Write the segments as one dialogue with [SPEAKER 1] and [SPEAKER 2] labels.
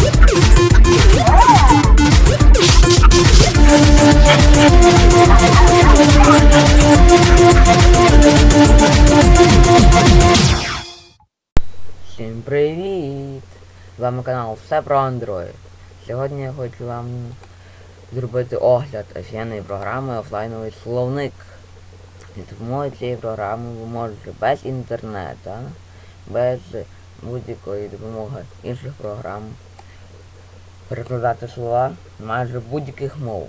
[SPEAKER 1] Всім привіт! З вами канал Все про Android. Сьогодні я хочу вам зробити огляд офігенної програми офлайновий словник. І допомогою цієї програми ви можете без інтернету, без будь-якої допомоги інших програм перекладати слова майже будь-яких мов.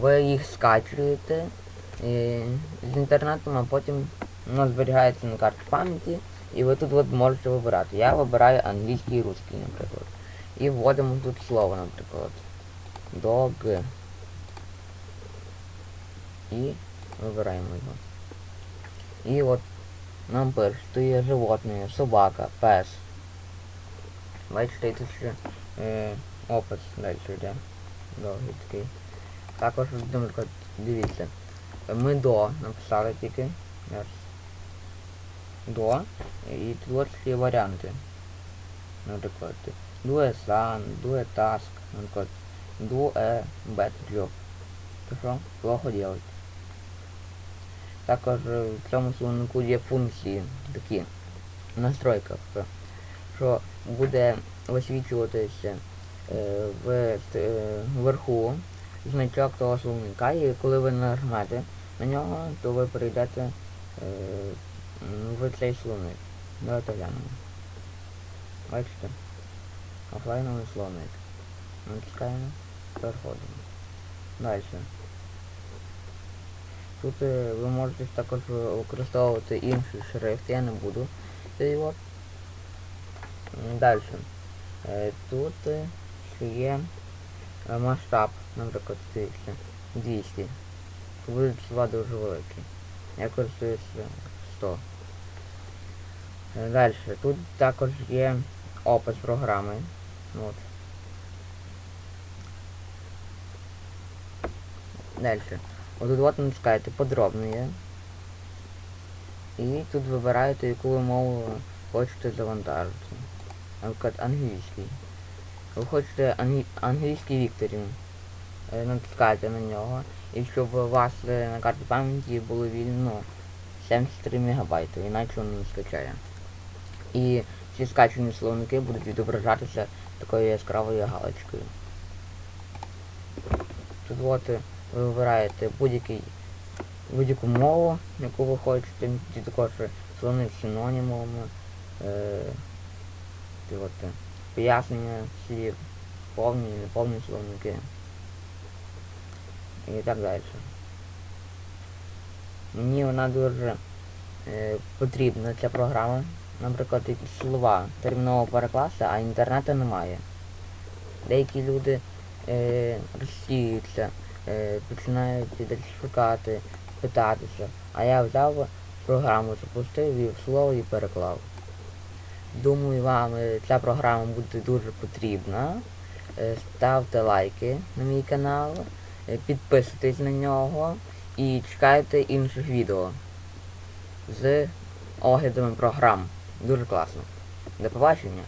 [SPEAKER 1] Ви їх скачуєте і, з інтернету, а потім воно зберігається на карті пам'яті. І ви тут от можете вибирати. Я вибираю англійський і русський, наприклад. І вводимо тут слово, наприклад. Dog. І вибираємо його. І от нам пише, що є животне, собака, пес. Бачите, тут ще е, опис далі йде. Такий. Також, наприклад, дивіться. Ми до написали тільки. До. І є варіанти. Наприклад, do a bad job. То що? Плохо делать. Також е, в цьому словнику є функції такі в настройках, що буде висвічуватися е, е, вверху значок того словника, і коли ви нажмете на нього, то ви перейдете е, в цей словник. Давайте глянемо. Бачите? Офлайновий словник. Натискаємо, переходимо. Далі. Тут е, ви можете також використовувати інший шрифт, я не буду. Далі. Тут е, ще є е, масштаб, наприклад, дивіться, 200. Будуть слова дуже великі. Я користуюся 100. Далі. Тут також є опис програми. От. Далі. Отут от натискаєте подробне. І тут вибираєте, яку ви мову хочете завантажити. Наприклад, англійський. Ви хочете англі... англійський Вікторін. Е, Натискаєте на нього. І щоб у вас е, на карті пам'яті було вільно 73 МБ, іначе воно не скачає. І ці скачані словники будуть відображатися такою яскравою галочкою. Тут от е, ви вибираєте будь-який будь-яку мову, яку ви хочете, також словник синонімами, е, ті от, е, пояснення слів, повні і неповні словники. І так далі. Мені вона дуже е, потрібна ця програма. Наприклад, якісь слова терміново перекласти, а інтернету немає. Деякі люди е, розсіюються, е, починають десь шукати, питатися. А я взяв програму, запустив, ввів слово і переклав. Думаю, вам е, ця програма буде дуже потрібна. Е, ставте лайки на мій канал, е, підписуйтесь на нього і чекайте інших відео з оглядами програм. Дуже класно. До побачення.